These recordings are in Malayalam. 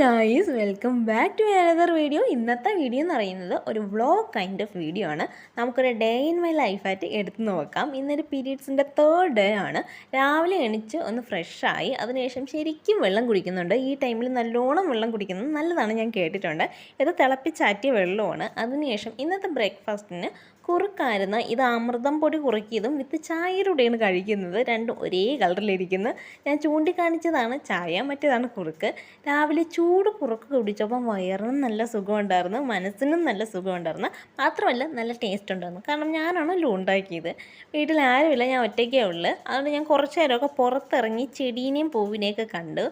Guys welcome back to another video ഇന്നത്തെ വീഡിയോ എന്ന് പറയുന്നത് ഒരു വ്ളോഗ് കൈൻഡ് ഓഫ് വീഡിയോ ആണ്. നമുക്കൊരു ഡേ ഇൻ മൈ ലൈഫായിട്ട് എടുത്തു നോക്കാം. ഇന്നൊരു പീരീഡ്സിന്റെ തേർഡ് ഡേ ആണ്. രാവിലെ എണിച്ച് ഒന്ന് ഫ്രഷായി അതിനുശേഷം ശരിക്കും വെള്ളം കുടിക്കുന്നുണ്ട്. ഈ ടൈമിൽ നല്ലോണം വെള്ളം കുടിക്കുന്നത് നല്ലതാണ് ഞാൻ കേട്ടിട്ടുണ്ട്. ഇത് തിളപ്പിച്ചാറ്റിയ വെള്ളമാണ്. അതിനുശേഷം ഇന്നത്തെ ബ്രേക്ക്ഫാസ്റ്റിന് കുറുക്കായിരുന്ന ഇത് അമൃതം പൊടി കുറുക്കിയതും വിത്ത് ചായയിലൂടെയാണ് കഴിക്കുന്നത്. രണ്ടും ഒരേ കളറിലിരിക്കുന്നു ഞാൻ ചൂണ്ടിക്കാണിച്ചതാണ് ചായ മറ്റേതാണ് കുറുക്ക്. രാവിലെ ചൂട് കുറുക്ക് കുടിച്ചപ്പോൾ വയറിനും നല്ല സുഖമുണ്ടായിരുന്നു മനസ്സിനും നല്ല സുഖമുണ്ടായിരുന്നു. മാത്രമല്ല നല്ല ടേസ്റ്റ് ഉണ്ടായിരുന്നു. കാരണം ഞാനാണല്ലോ ഉണ്ടാക്കിയത്. വീട്ടിൽ ആരുമില്ല ഞാൻ ഒറ്റയ്ക്കേ ഉള്ളു. അതുകൊണ്ട് ഞാൻ കുറച്ച് നേരമൊക്കെ പുറത്തിറങ്ങി ചെടീനെയും പൂവിനെയൊക്കെ കണ്ടു.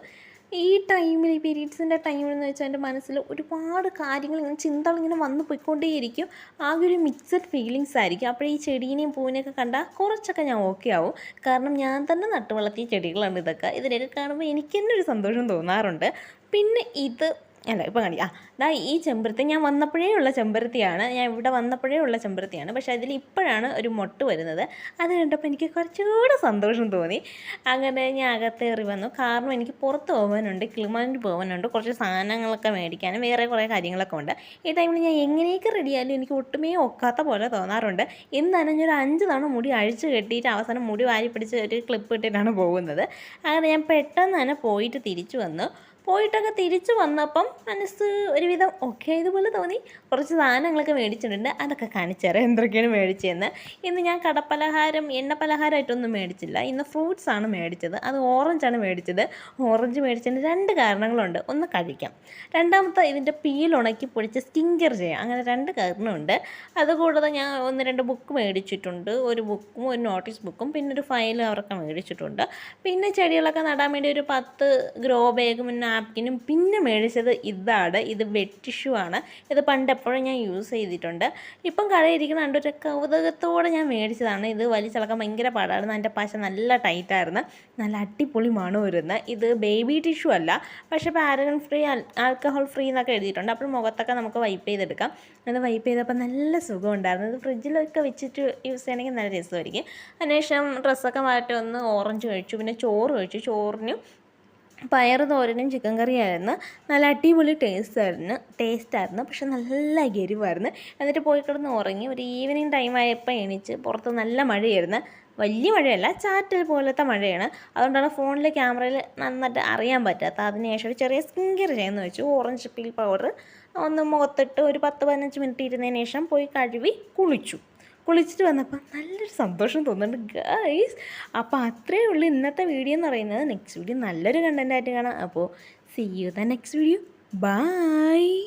ഈ ടൈമിൽ ഈ പീരീഡ്സിന്റെ ടൈമിൽ എന്ന് വെച്ചാൽ എന്റെ മനസ്സിൽ ഒരുപാട് കാര്യങ്ങൾ ഇങ്ങനെ ചിന്തകൾ ഇങ്ങനെ വന്നു പോയിക്കൊണ്ടേയിരിക്കും. ആകെ ഒരു മിക്സഡ് ഫീലിങ്സ് ആയിരിക്കും. അപ്പോൾ ഈ ചെടീനെയും പൂവിനെയൊക്കെ കണ്ടാൽ കുറച്ചൊക്കെ ഞാൻ ഓക്കെ ആവും. കാരണം ഞാൻ തന്നെ നട്ടുവളർത്തിയ ചെടികളാണ് ഇതൊക്കെ. ഇതിനെയൊക്കെ കാണുമ്പോൾ എനിക്ക് തന്നെ ഒരു സന്തോഷം തോന്നാറുണ്ട്. പിന്നെ ഇത് അല്ല ഇപ്പം കണ്ടി ആ ദാ ഈ ചെമ്പരത്തി ഞാൻ വന്നപ്പോഴേ ഉള്ള ചെമ്പരത്തിയാണ്. ഞാൻ ഇവിടെ വന്നപ്പോഴേ ഉള്ള ചെമ്പരത്തിയാണ്. പക്ഷെ അതിൽ ഇപ്പോഴാണ് ഒരു മൊട്ട് വരുന്നത്. അത് കണ്ടപ്പോൾ എനിക്ക് കുറച്ചുകൂടെ സന്തോഷം തോന്നി. അങ്ങനെ ഞാൻ അകത്തേറി വന്നു. കാരണം എനിക്ക് പുറത്ത് പോകാനുണ്ട് കിളിമാനിൽ പോകാനുണ്ട്. കുറച്ച് സാധനങ്ങളൊക്കെ മേടിക്കാനും വേറെ കുറേ കാര്യങ്ങളൊക്കെ ഉണ്ട്. ഈ ടൈമിൽ ഞാൻ എങ്ങനെയൊക്കെ റെഡിയായാലും എനിക്ക് ഒട്ടുമേ ഒക്കാത്ത പോലെ തോന്നാറുണ്ട്. ഇന്നാണ് ഞാൻ ഒരു അഞ്ച് തവണ മുടി അഴിച്ചു കെട്ടിയിട്ട് അവസാനം മുടി വാരി പിടിച്ച് ഒരു ക്ലിപ്പ് ഇട്ടിട്ടാണ് പോകുന്നത്. അങ്ങനെ ഞാൻ പെട്ടെന്ന് തന്നെ പോയിട്ട് തിരിച്ചു വന്നു. പോയിട്ടൊക്കെ തിരിച്ചു വന്നപ്പം മനസ്സ് ഒരുവിധം ഓക്കെ ഇതുപോലെ തോന്നി. കുറച്ച് സാധനങ്ങളൊക്കെ മേടിച്ചിട്ടുണ്ട്. അതൊക്കെ കാണിച്ചു തരാം. എന്തൊക്കെയാണ് മേടിച്ചതെന്ന്. ഇന്ന് ഞാൻ കടപ്പലഹാരം എണ്ണ പലഹാരമായിട്ടൊന്നും മേടിച്ചില്ല. ഇന്ന് ഫ്രൂട്ട്സ് ആണ് മേടിച്ചത്. അത് ഓറഞ്ചാണ് മേടിച്ചത്. ഓറഞ്ച് മേടിച്ചതിന് രണ്ട് കാരണങ്ങളുണ്ട്. ഒന്ന് കഴിക്കാം. രണ്ടാമത്തെ ഇതിന്റെ പീൽ ഉണക്കി പൊടിച്ച് സ്റ്റിങ്കർ ചെയ്യാം. അങ്ങനെ രണ്ട് കാരണമുണ്ട്. അതുകൂടാതെ ഞാൻ ഒന്ന് രണ്ട് ബുക്ക് മേടിച്ചിട്ടുണ്ട്. ഒരു ബുക്കും ഒരു നോട്ടീസ് ബുക്കും പിന്നെ ഒരു ഫയലും അവരൊക്കെ മേടിച്ചിട്ടുണ്ട്. പിന്നെ ചെടികളൊക്കെ നടാൻ വേണ്ടി ഒരു പത്ത് ഗ്രോ ബാഗും നാപ്കിനും പിന്നെ മേടിച്ചത് ഇതാണ്. ഇത് വെട്ടിഷ്യൂ ടിഷ്യൂ ആണ്. ഇത് പണ്ട് എപ്പോഴും ഞാൻ യൂസ് ചെയ്തിട്ടുണ്ട്. ഇപ്പം കടയിരിക്കുന്ന കണ്ട് ഒരു കൗതുകത്തോടെ ഞാൻ മേടിച്ചതാണ്. ഇത് വലിച്ചിളക്കാൻ ഭയങ്കര പാടായിരുന്നു. അതിന്റെ പശ നല്ല ടൈറ്റായിരുന്നു നല്ല അടിപൊളി മണം വരുന്നത് ഇത് ബേബി ടിഷ്യൂ അല്ല. പക്ഷേ പാരഗൺ ഫ്രീ ആൽക്കഹോൾ ഫ്രീ എന്നൊക്കെ എഴുതിയിട്ടുണ്ട്. അപ്പോൾ മുഖത്തൊക്കെ നമുക്ക് വൈപ്പ് ചെയ്തെടുക്കാം. അത് വൈപ്പ് ചെയ്തപ്പോൾ നല്ല സുഖം ഉണ്ടായിരുന്നു ഇത് ഫ്രിഡ്ജിലൊക്കെ വെച്ചിട്ട് യൂസ് ചെയ്യണമെങ്കിൽ നല്ല രസമായിരിക്കും. അതിനുശേഷം ഡ്രസ്സൊക്കെ മാറ്റി ഒന്ന് ഓറഞ്ച് കഴിച്ചു. പിന്നെ ചോറ് കഴിച്ചു. ചോറിന് പയർ തോരനും ചിക്കൻ കറിയായിരുന്നു. നല്ല അടിപൊളി ടേസ്റ്റ് ആയിരുന്നു. ടേസ്റ്റ് ആയിരുന്നു പക്ഷെ നല്ല എരിവായിരുന്നു. എന്നിട്ട് പോയി കിടന്ന് ഉറങ്ങി. ഒരു ഈവനിങ് ടൈം ആയപ്പോൾ എണീച്ച് പുറത്ത് നല്ല മഴയായിരുന്നു. വലിയ മഴയല്ല ചാറ്റൽ പോലത്തെ മഴയാണ്. അതുകൊണ്ടാണ് ഫോണിലെ ക്യാമറയിൽ നന്നായിട്ട് അറിയാൻ പറ്റാത്ത അതിനുശേഷം ഒരു ചെറിയ സ്കിൻ കെയർ ചെയ്യുന്ന വെച്ചു. ഓറഞ്ച് പീൽ പൗഡർ ഒന്ന് മുഖത്തിട്ട് ഒരു പത്ത് പതിനഞ്ച് മിനിറ്റ് ഇരുന്നതിന് ശേഷം പോയി കഴുകി കുളിച്ചു. കുളിച്ചിട്ട് വന്നപ്പോൾ നല്ലൊരു സന്തോഷം തോന്നുന്നുണ്ട്. ഗൈസ് അപ്പോൾ അത്രയേ ഉള്ളൂ ഇന്നത്തെ വീഡിയോ എന്ന് പറയുന്നത്. നെക്സ്റ്റ് വീഡിയോ നല്ലൊരു കണ്ടന്റായിട്ട് കാണാം. അപ്പോൾ see you the next video bye